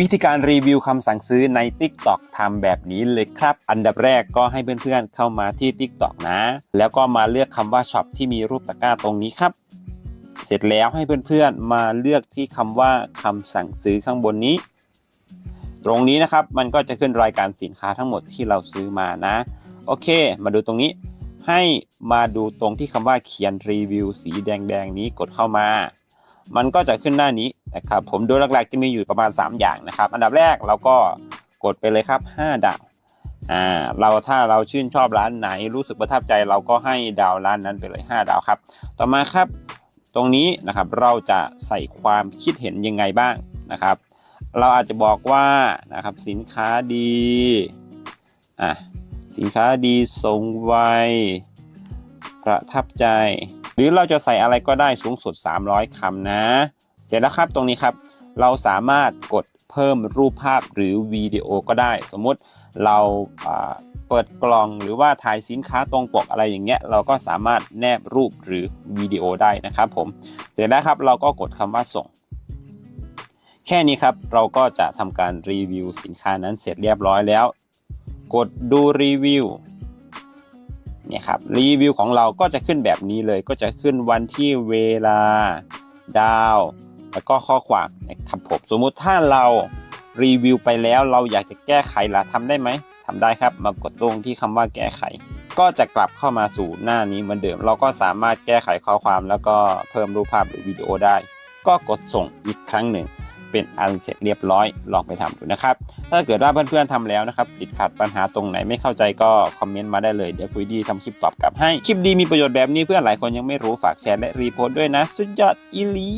วิธีการรีวิวคำสั่งซื้อใน TikTok ทำแบบนี้เลยครับ อันดับแรกก็ให้เพื่อนๆเข้ามาที่ TikTok นะ แล้วก็มาเลือกคำว่าช็อปที่มีรูปตะกร้าตรงนี้ครับ เสร็จแล้วให้เพื่อนๆมาเลือกที่คำว่าคำสั่งซื้อข้างบนนี้ ตรงนี้นะครับมันก็จะขึ้นรายการสินค้าทั้งหมดที่เราซื้อมานะ โอเค มาดูตรงนี้ ให้มาดูตรงที่คำว่าเขียนรีวิวสีแดงๆนี้กดเข้ามา มันก็จะขึ้นหน้านี้นะครับ ผมโดยหลักๆจะมีอยู่ประมาณ 3 อย่างนะครับ อันดับแรกเราก็กดไปเลยครับ 5 ดาวอ่าเราถ้าเราชื่นชอบร้านไหนรู้สึกประทับใจเราก็ให้ดาวร้านนั้นไปเลย 5 ดาวครับ ต่อมาครับตรงนี้นะครับเราจะใส่ความคิดเห็นยังไงบ้างนะครับ เราอาจจะบอกว่านะครับสินค้าดีอะสินค้าดีทรงไวประทับใจ หรือเราจะใส่อะไรก็ได้สูงสุด 300คำนะ เสร็จแล้วครับตรงนี้ครับ เราสามารถกดเพิ่มรูปภาพหรือวิดีโอก็ได้ สมมุติเราอ่าเปิดกล่องหรือว่าถ่ายสินค้าตรงปกอะไรอย่างเงี้ยเราก็สามารถแนบรูปหรือวิดีโอได้นะครับผมเสร็จแล้วครับเราก็กดคำว่าส่ง แค่นี้ครับเราก็จะทำการรีวิวสินค้านั้นเสร็จเรียบร้อยแล้ว กดดูรีวิว เนี่ยครับรีวิวของเราก็จะขึ้นแบบนี้เลยก็จะขึ้นวันที่เวลา ดาว แล้วก็ข้อความนะครับผมสมมุติถ้าเรารีวิวไปแล้วเราอยากจะแก้ไขล่ะทำได้ไหมทำได้ครับมากดตรงที่คำว่าแก้ไข ก็จะกลับเข้ามาสู่หน้านี้เหมือนเดิม เราก็สามารถแก้ไขข้อความแล้วก็เพิ่มรูปภาพหรือวิดีโอได้ ก็กดส่งอีกครั้งหนึ่ง เป็นอันเสร็จเรียบร้อยลองไปทำดูนะครับ ถ้าเกิดว่าเพื่อนๆทำแล้วนะครับ ติดขัดปัญหาตรงไหนไม่เข้าใจก็คอมเมนต์มาได้เลยเดี๋ยวคุยดีทำคลิปตอบกลับให้คลิปดีมีประโยชน์แบบนี้เพื่อนหลายคนยังไม่รู้ฝากแชร์และรีโพสต์ด้วยนะ สุดยอดอีลี